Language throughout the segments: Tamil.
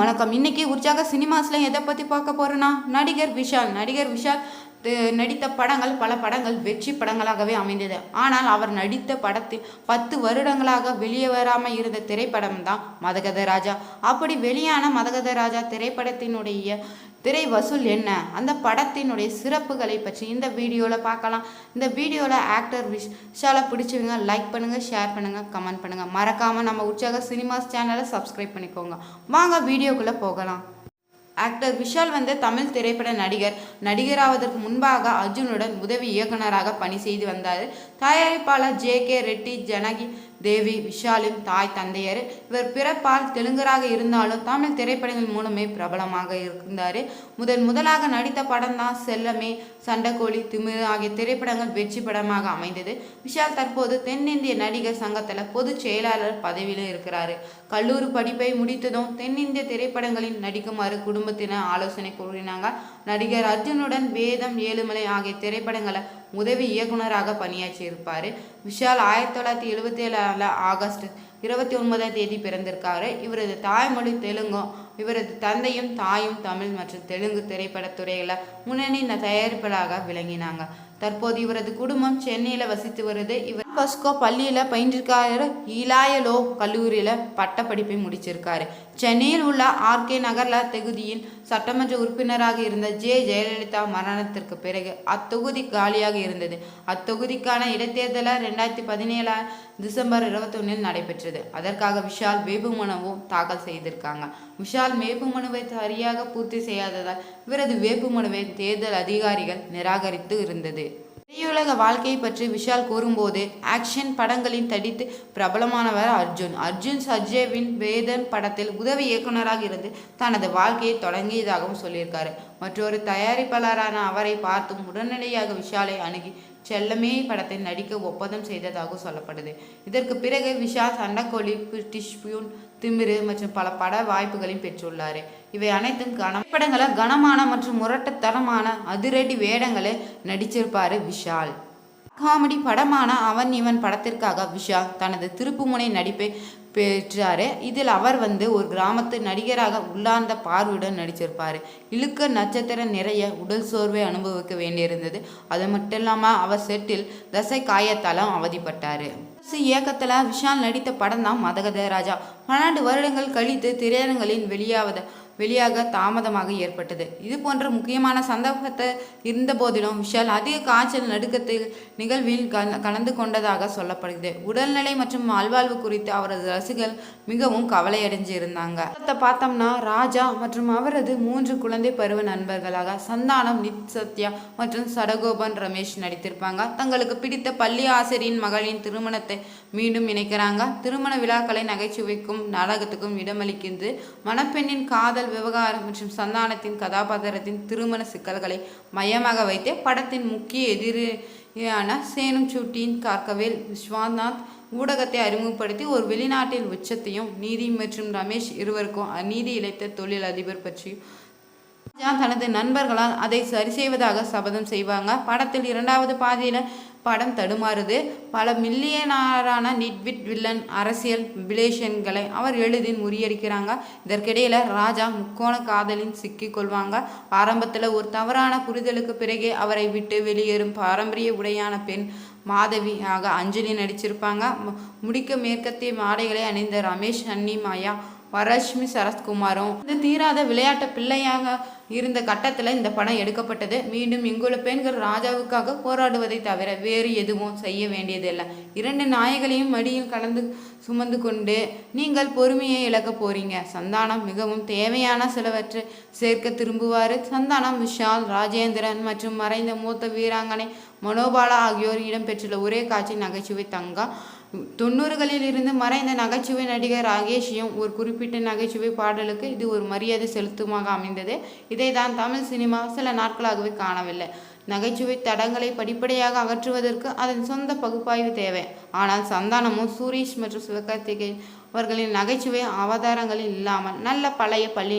வணக்கம். இன்னைக்கு உற்சாக சினிமாஸில் எதை பற்றி பார்க்க போகிறோன்னா நடிகர் விஷால். நடிகர் விஷால் நடித்த படங்கள் பல படங்கள் வெற்றி படங்களாகவே அமைந்தது. ஆனால் அவர் நடித்த படத்தில் பத்து வருடங்களாக வெளியே வராமல் இருந்த திரைப்படம் தான் மதகத ராஜா. அப்படி வெளியான மதகத ராஜா திரைப்படத்தினுடைய திரை வசூல் என்ன? அந்த படத்தினுடைய சிறப்புகளை பற்றி இந்த வீடியோவில் பார்க்கலாம். இந்த வீடியோவில் ஆக்டர் விஷ் விஷாலை பிடிச்சவங்க லைக் பண்ணுங்கள் ஷேர் பண்ணுங்கள் கமெண்ட் பண்ணுங்கள் மறக்காமல் நம்ம உற்சாக சினிமாஸ் சேனலை சப்ஸ்கிரைப் பண்ணிக்கோங்க. வாங்க வீடியோக்குள்ளே போகலாம். ஆக்டர் விஷால் வந்து தமிழ் திரைப்பட நடிகர். நடிகராவதற்கு முன்பாக அர்ஜுனுடன் உதவி இயக்குனராக பணி செய்து வந்தார். தயாரிப்பாளர் ஜே கே ரெட்டி ஜனகி தேவி விஷாலின் தாய் தந்தையர் இவர் பிறப்பால் தெலுங்கராக இருந்தாலும் தமிழ் திரைப்படங்கள் மூலமே பிரபலமாக இருந்தார். முதன் முதலாக நடித்த படம் தான் செல்லமே சண்டக்கோழி திமிரு ஆகிய திரைப்படங்கள் வெற்றி படமாக அமைந்தது. விஷால் தற்போது தென்னிந்திய நடிகர் சங்கத்தில் பொதுச் செயலாளர் பதவியில் இருக்கிறாரு. கல்லூரி படிப்பை முடித்ததும் தென்னிந்திய திரைப்படங்களில் நடிக்குமாறு குடும்பத்தினர் ஆலோசனை கூறினாங்க. நடிகர் அர்ஜுனுடன் வேதம் ஏழுமலை ஆகிய திரைப்படங்களை உதவி இயக்குனராக பணியாற்றி இருப்பார். விஷால் ஆயிரத்தி தொள்ளாயிரத்தி எழுபத்தி ஏழால ஆகஸ்ட் இருபத்தி ஒன்பதாம் தேதி பிறந்திருக்காரு. இவரது தாய்மொழி தெலுங்கும் இவரது தந்தையும் தாயும் தமிழ் மற்றும் தெலுங்கு திரைப்படத் துறையில் முன்னணி தயாரிப்பாளராக விளங்கினாங்க. தற்போது இவரது குடும்பம் சென்னையில் வசித்து வருது. இவர் பஸ்கோ பள்ளியில் பயின்றிருக்காரு. இலாயலோ கல்லூரியில் பட்டப்படிப்பை முடிச்சிருக்காரு. சென்னையில் உள்ள ஆர்கே நகர்ல தொகுதியின் சட்டமன்ற உறுப்பினராக இருந்த ஜே ஜெயலலிதா மரணத்திற்கு பிறகு அத்தொகுதி காலியாக இருந்தது. அத்தொகுதிக்கான இடைத்தேர்தலை ரெண்டாயிரத்தி பதினேழு டிசம்பர் இருபத்தொன்னில் நடைபெற்றது. அதற்காக விஷால் வேட்புமனுவும் தாக்கல் செய்திருக்காங்க. விஷால் வேட்புமனுவை சரியாக பூர்த்தி செய்யாததால் இவரது வேட்புமனுவை தேர்தல் அதிகாரிகள் நிராகரித்து இருந்தது. திரையுலக வாழ்க்கையை பற்றி விஷால் கூறும்போது ஆக்ஷன் படங்களில் தடித்து பிரபலமானவர் அர்ஜுன். அர்ஜுன் சஜேவின் வேதன் படத்தில் உதவி இயக்குனராக இருந்து தனது வாழ்க்கையை தொடங்கியதாகவும் சொல்லியிருக்காரு. மற்றொரு தயாரிப்பாளரான அவரை பார்த்தும் உடனடியாக விஷாலை அணுகி செல்லமே படத்தில் நடிக்க ஒப்பந்தம் செய்ததாக சொல்லப்படுது. இதற்கு பிறகு விஷால் சண்டக்கோழி பிரிட்டிஷ் பியூன் திமிரு மற்றும் பல பட வாய்ப்புகளையும் பெற்றுள்ளார். இவை அனைத்தும் கன படங்களை கனமான மற்றும் முரட்டத்தனமான அதிரடி வேடங்களை நடிச்சிருப்பாரு விஷால். காமெடி படமான அவன் இவன் படத்திற்காக விஷால் தனது திருப்புமுனை நடிப்பை பெற்றார். இதில் அவர் வந்து ஒரு கிராமத்து நடிகராக உள்ளார்ந்த பார்வையுடன் நடிச்சிருப்பார். இழுக்க நட்சத்திரம் நிறைய உடல் சோர்வை அனுபவிக்க வேண்டியிருந்தது. அது மட்டும் இல்லாமல் அவர் செட்டில் தசை காயத்தாலும் அவதிப்பட்டார் இயக்கத்தில் விஷால் நடித்த படம் தான் மதகத ராஜா. பன்னெண்டு வருடங்கள் கழித்து திரையரங்களில் வெளியாவத வெளியாக தாமதமாக ஏற்பட்டது. இது போன்ற முக்கியமான சந்தர்ப்பத்தை இருந்த போதிலும் விஷால் அதிக காய்ச்சல் நடுக்கத்தில் நிகழ்வில் கலந்து கொண்டதாக சொல்லப்படுகிறது. உடல்நிலை மற்றும் நல்வாழ்வு குறித்து அவரது ரசிகர்கள் மிகவும் கவலையடைஞ்சு இருந்தாங்க பார்த்தோம்னா ராஜா மற்றும் அவரது மூன்று குழந்தை பருவ நண்பர்களாக சந்தானம் நித் சத்யா மற்றும் சடகோபன் ரமேஷ் நடித்திருப்பாங்க. தங்களுக்கு பிடித்த பள்ளி ஆசிரியரின் மகளின் திருமணத்தை மீண்டும் இணைக்கிறாங்க. திருமண விழாக்களை நகைச்சுவைக்கும் நாடகத்துக்கும் இடமளிக்கின்றது மணப்பெண்ணின் காதல் விவகாரம் மற்றும் சந்தானத்தின் கதாபாத்திரத்தின் திருமண சிக்கல்களை மையமாக வைத்தே படத்தின் முக்கிய எதிரியான சேனும் சூட்டியின் கார்கவேல் விஸ்வநாத் ஊடகத்தை அறிமுகப்படுத்தி ஒரு வெளிநாட்டில் உச்சத்தையும் நீதி மற்றும் ரமேஷ் இருவருக்கும் அநீதி இழைத்த தொழில் அதிபர் பற்றியும் தனது நண்பர்களால் அதை சரி செய்வதாக சபதம் செய்வாங்க. படத்தில் இரண்டாவது பாதியில் படம் தடுமாறுது. பல மில்லியனாரான நிட்விட் வில்லன் அரசியல் விலேஷன்களை அவர் எளிதில் முறியடிக்கிறாங்க. இதற்கிடையில் ராஜா முக்கோண காதலின் சிக்கிக்கொள்வாங்க ஆரம்பத்தில் ஒரு தவறான புரிதலுக்கு பிறகே அவரை விட்டு வெளியேறும் பாரம்பரிய உடையான பெண் மாதவியாக அஞ்சலி நடிச்சிருப்பாங்க. முடிக்க மேற்கத்திய மாடைகளை அணிந்த ரமேஷ் அன்னி மாயா வரலட்சுமி சரத்குமாரும். இது தீராத விளையாட்டு பிள்ளையாக இருந்த கட்டத்தில் இந்த படம் எடுக்கப்பட்டது. மீண்டும் இங்குள்ள பெண்கள் ராஜாவுக்காக போராடுவதை தவிர வேறு எதுவும் செய்ய வேண்டியதில்லை. இரண்டு நாயகளையும் மடியில் கலந்து சுமந்து கொண்டு நீங்கள் பொறுமையை இழக்க போறீங்க. சந்தானம் மிகவும் தேவையான சிலவற்றை சேர்க்க திரும்புவார். சந்தானம் விஷால் ராஜேந்திரன் மற்றும் மறைந்த மூத்த வீராங்கனை மனோபாலா ஆகியோர் இடம்பெற்றுள்ள ஒரே காட்சி நகைச்சுவை தங்கா தொண்ணூறுகளில் இருந்து மறைந்த நகைச்சுவை நடிகர் ராகேஷையும் ஒரு குறிப்பிட்ட நகைச்சுவை பாடலுக்கு இது ஒரு மரியாதை செலுத்துமாக அமைந்தது. இதை தான் தமிழ் சினிமா சில நாட்களாகவே காணவில்லை. நகைச்சுவை தடங்களை படிப்படியாக அகற்றுவதற்கு அதன் சொந்த பகுப்பாய்வு தேவை. ஆனால் சந்தானமும் சூரீஷ் மற்றும் சிவகார்த்திகேயன் அவர்களின் நகைச்சுவை அவதாரங்களில் இல்லாமல் நல்ல பழைய பள்ளி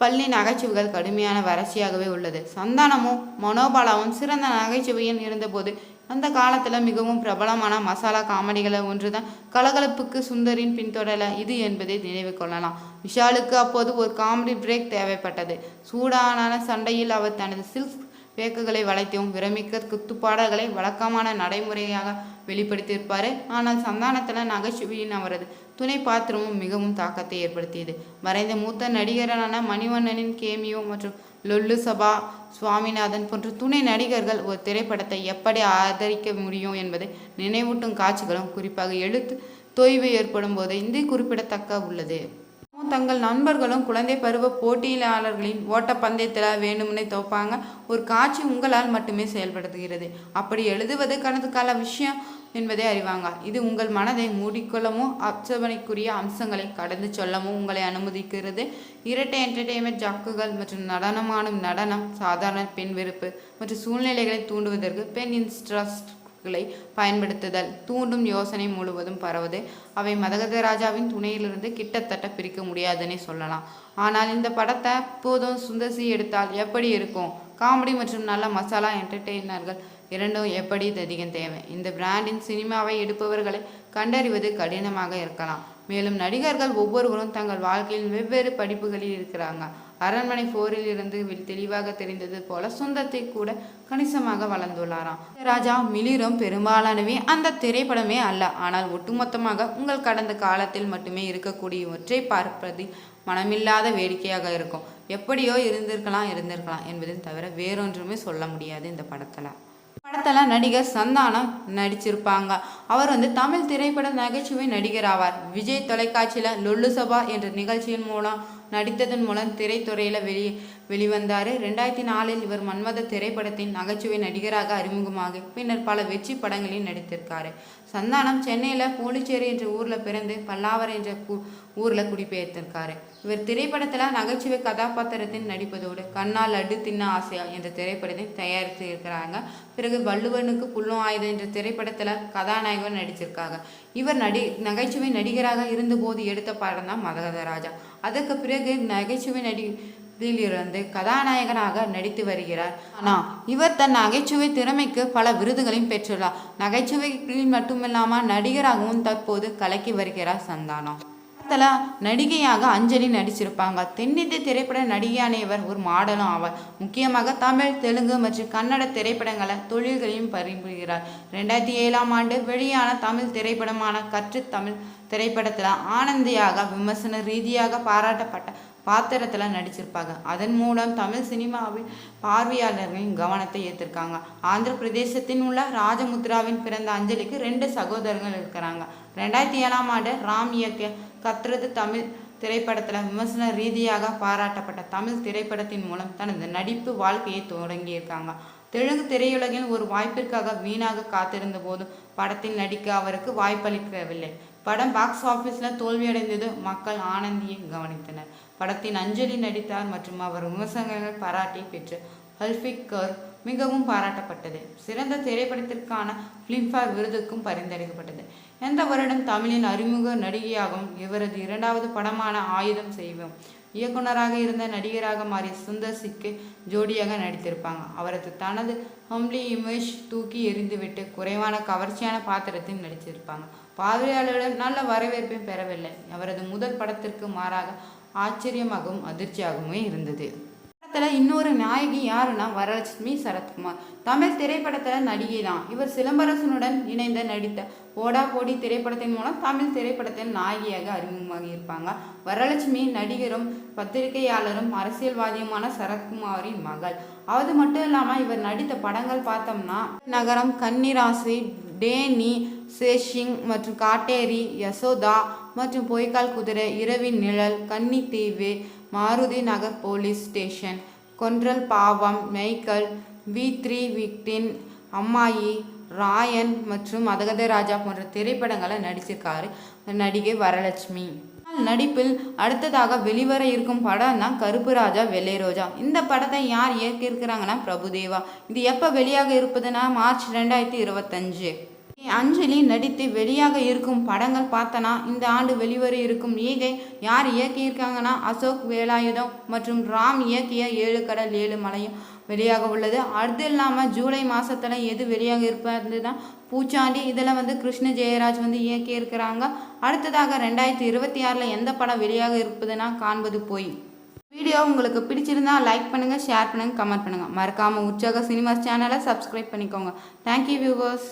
பள்ளி நகைச்சுவைகள் கடுமையான வறட்சியாகவே உள்ளது. சந்தானமும் மனோபாலாவும் சிறந்த நகைச்சுவையில் இருந்தபோது அந்த காலத்தில் மிகவும் பிரபலமான மசாலா காமெடிகளை ஒன்று தான் கலகலப்புக்கு சுந்தரின் பின்தொடர இது என்பதை நினைவு கொள்ளலாம். விஷாலுக்கு அப்போது ஒரு காமெடி பிரேக் தேவைப்பட்டது. சூடான சண்டையில் அவர் தனது சில்க் வேக்குகளை வளைத்தும் விரமிக்க குத்துப்பாடல்களை வழக்கமான நடைமுறையாக வெளிப்படுத்தியிருப்பார். ஆனால் சந்தானத்தில் நகைச்சுவையின் அவரது துணை பாத்திரமும் மிகவும் தாக்கத்தை ஏற்படுத்தியது. மறைந்த மூத்த நடிகரான மணிவண்ணனின் கேமியோ மற்றும் லொல்லு சபா சுவாமிநாதன் போன்ற துணை நடிகர்கள் ஒரு திரைப்படத்தை எப்படி ஆதரிக்க முடியும் என்பதை நினைவூட்டும் காட்சிகளும் குறிப்பாக எழுத்து தொய்வு ஏற்படும் போது இந்த குறிப்பிடத்தக்க உள்ளது. தங்கள் நண்பர்களும் குழந்தை பருவ போட்டியாளர்களின் ஓட்டப்பந்தயத்தில் வேணும்னே தோப்பாங்க. ஒரு காட்சி உங்களால் மட்டுமே செயல்படுத்துகிறது. அப்படி எழுதுவது கணதுக்கால விஷயம் என்பதை அறிவாங்க. இது உங்கள் மனதை மூடிக்கொள்ளவும் அப்சபனைக்குரிய அம்சங்களை கடந்து சொல்லவும் உங்களை அனுமதிக்கிறது. இரட்டை என்டர்டெயின்மெண்ட் ஜாக்குகள் மற்றும் நடனமான நடனம் சாதாரண பெண் வெறுப்பு மற்றும் சூழ்நிலைகளை தூண்டுவதற்கு பெண் இன்ஸ்ட்ரஸ்ட் களை பயன்படுத்துதல். தூண்டும் யோசனை முழுவதும் பரவுது. அவை மதகத ராஜாவின் துணையிலிருந்து கிட்டத்தட்ட பிரிக்க முடியாதுன்னே சொல்லலாம். ஆனால் இந்த படத்தை போதும் சுந்தசி எடுத்தால் எப்படி இருக்கும்? காமெடி மற்றும் நல்ல மசாலா என்டர்டெய்னர்கள் இரண்டும் எப்படி அதிகம் தேவை? இந்த பிராண்டின் சினிமாவை எடுப்பவர்களை கண்டறிவது கடினமாக இருக்கலாம். மேலும் நடிகர்கள் ஒவ்வொருவரும் தங்கள் வாழ்க்கையில் வெவ்வேறு படிப்புகளில் இருக்கிறாங்க. அரண்மனை போரில் இருந்து தெளிவாக தெரிந்தது போல சொந்தத்தை கூட கணிசமாக வளர்ந்துள்ளாராம். ராஜா மிளிரும் பெரும்பாலானவே அந்த திரைப்படமே அல்ல. ஆனால் ஒட்டுமொத்தமாக உங்கள் கடந்த காலத்தில் மட்டுமே இருக்கக்கூடியவற்றை பார்ப்பதில் மனமில்லாத வேடிக்கையாக இருக்கும். எப்படியோ இருந்திருக்கலாம் இருந்திருக்கலாம் என்பதை தவிர வேறொன்றுமே சொல்ல முடியாது இந்த படத்தில். படத்தில் நடிகர் சந்தானம் நடிச்சிருப்பாங்க. அவர் வந்து தமிழ் திரைப்பட நகைச்சுவை நடிகர் ஆவார் விஜய் தொலைக்காட்சியில் லொல்லு சபா என்ற நிகழ்ச்சியின் மூலம் நடித்ததன் மூலம் திரைத்துறையில் வெளி வெளிவந்தார். ரெண்டாயிரத்தி நாலில் இவர் மன்மத திரைப்படத்தின் நகைச்சுவை நடிகராக அறிமுகமாகி பின்னர் பல வெற்றி படங்களில் நடித்திருக்காரு. சந்தானம் சென்னையில் போலிச்சேரி என்ற ஊரில் பிறந்து பல்லாவர் என்ற ஊரில் குடிபெயர்த்திருக்காரு. இவர் திரைப்படத்தில் நகைச்சுவை கதாபாத்திரத்தில் நடிப்பதோடு கண்ணால் லட்டு தின்ன ஆசையா என்ற திரைப்படத்தை தயாரித்து இருக்கிறாங்க. பிறகு வள்ளுவனுக்கு புல்லும் ஆயுதம் என்ற திரைப்படத்தில் கதாநாயகன் நடிச்சிருக்காங்க. இவர் நடி நகைச்சுவை நடிகராக இருந்தபோது எடுத்த படம் தான் மதகத ராஜா அதற்கு பிறகு நகைச்சுவை நடி இருந்து கதாநாயகனாக நடித்து வருகிறார். ஆனால் இவர் தன் நகைச்சுவை திறமைக்கு பல விருதுகளையும் பெற்றுள்ளார். நகைச்சுவைகளில் மட்டுமில்லாமல் நடிகராகவும் தற்போது கலக்கி வருகிறார் சந்தானம். படத்தில் நடிகையாக அஞ்சலி நடிச்சிருப்பாங்க. தென்னிந்திய திரைப்பட நடிகையான இவர் ஒரு மாடலும் ஆவார். முக்கியமாக தமிழ் தெலுங்கு மற்றும் கன்னட திரைப்படங்களை தொழில்களையும் பரிபுரிகிறார் ரெண்டாயிரத்தி ஏழாம் ஆண்டு வெளியான தமிழ் திரைப்படமான கற்று தமிழ் திரைப்படத்தில் ஆனந்தியாக விமர்சன ரீதியாக பாராட்டப்பட்ட பாத்திரத்தில் நடிச்சிருப்பாங்க. அதன் மூலம் தமிழ் சினிமாவில் பார்வையாளர்களின் கவனத்தை ஏற்றிருக்காங்க ஆந்திர பிரதேசத்தின் உள்ள ராஜமுத்ராவின் பிறந்த அஞ்சலிக்கு ரெண்டு சகோதரர்கள் இருக்கிறாங்க. ரெண்டாயிரத்தி ஏழாம் ஆண்டு ராம் இயக்கிய கத்துறது தமிழ் திரைப்படத்தில் விமர்சன ரீதியாக பாராட்டப்பட்ட தமிழ் திரைப்படத்தின் மூலம் தனது நடிப்பு வாழ்க்கையை தொடங்கியிருக்காங்க. தெலுங்கு திரையுலகில் ஒரு வாய்ப்பிற்காக வீணாக காத்திருந்த போதும் படத்தில் நடிக்க அவருக்கு வாய்ப்பளிக்கவில்லை. படம் பாக்ஸ் ஆஃபீஸில் தோல்வியடைந்தது மக்கள் ஆனந்தியை கவனித்தனர். படத்தின் அஞ்சலி நடித்தார் மற்றும் அவர் விமர்சனங்கள் பாராட்டி பெற்று ஹல்ஃபிக் கர் மிகவும் பாராட்டப்பட்டது. சிறந்த திரைப்படத்திற்கான ஃபிலிம்ஃபேர் விருதுக்கும் பரிந்துரைக்கப்பட்டது. எந்த வருடம் தமிழின் அறிமுக நடிகையாகவும் இவரது இரண்டாவது படமான ஆயுதம் செய்வோம். இயக்குனராக இருந்த நடிகராக மாறிய சுந்தர் சிக்கு ஜோடியாக நடித்திருப்பாங்க. அவரது தனது ஹம்லி இமேஜ் தூக்கி எறிந்துவிட்டு குறைவான கவர்ச்சியான பாத்திரத்தில் நடித்திருப்பாங்க. பார்வையாளர்களிடம் நல்ல வரவேற்பையும் பெறவில்லை. அவரது முதல் படத்திற்கு மாறாக ஆச்சரியமாகவும் அதிர்ச்சியாகவும் இருந்தது. படத்தில் இன்னொரு நாயகி யாருன்னா வரலட்சுமி சரத்குமார். தமிழ் திரைப்படத்தில் நடிகை தான் இவர் சிலம்பரசனுடன் இணைந்த நடித்த போடா போடி திரைப்படத்தின் மூலம் தமிழ் திரைப்படத்தில் நாயகியாக அறிமுகமாகி இருப்பாங்க. வரலட்சுமி நடிகரும் பத்திரிகையாளரும் அரசியல்வாதியுமான சரத்குமாரின் மகள். அது மட்டும் இல்லாமல் இவர் நடித்த படங்கள் பார்த்தோம்னா நகரம் கன்னிராசி டேனி சேஷிங் மற்றும் காட்டேரி யசோதா மற்றும் பொய்க்கால் குதிரை Iravin Nizhal Kannitheevu Maruthi Nagar police station. Kondral Paavam Michael we three விக்டின் அம்மாயி Raayan மற்றும் மதகத ராஜா போன்ற திரைப்படங்களை நடிச்சிருக்காரு. நடிகை வரலட்சுமி. நடிப்பில் அடுத்ததாக வெளிவர இருக்கும் படம் தான் கருப்பு ராஜா வெள்ளை ரோஜா. இந்த படத்தை யார் இயக்கியிருக்கிறாங்கன்னா பிரபுதேவா. இது எப்போ வெளியாக இருப்பதுன்னா மார்ச் ரெண்டாயிரத்தி இருபத்தஞ்சு. அஞ்சலி நடித்து வெளியாக இருக்கும் படங்கள் பார்த்தனா இந்த ஆண்டு வெளிவர இருக்கும் ஈகை யார் இயக்கியிருக்காங்கன்னா அசோக் வேலாயுதம் மற்றும் ராம் இயக்கிய ஏழு கடல் ஏழு மலையும் வெளியாக உள்ளது. அது இல்லாமல் ஜூலை மாதத்தில் எது வெளியாக இருப்பது தான் பூச்சாண்டி. இதில் வந்து கிருஷ்ண ஜெயராஜ் வந்து இயக்கியிருக்கிறாங்க. அடுத்ததாக ரெண்டாயிரத்தி இருபத்தி ஆறில் எந்த படம் வெளியாக இருப்பதுன்னா காண்பது போய். வீடியோ உங்களுக்கு பிடிச்சிருந்தா லைக் பண்ணுங்கள் ஷேர் பண்ணுங்கள் கமெண்ட் பண்ணுங்கள் மறக்காமல் உற்சாக சினிமாஸ் சேனலை சப்ஸ்கிரைப் பண்ணிக்கோங்க. Thank you viewers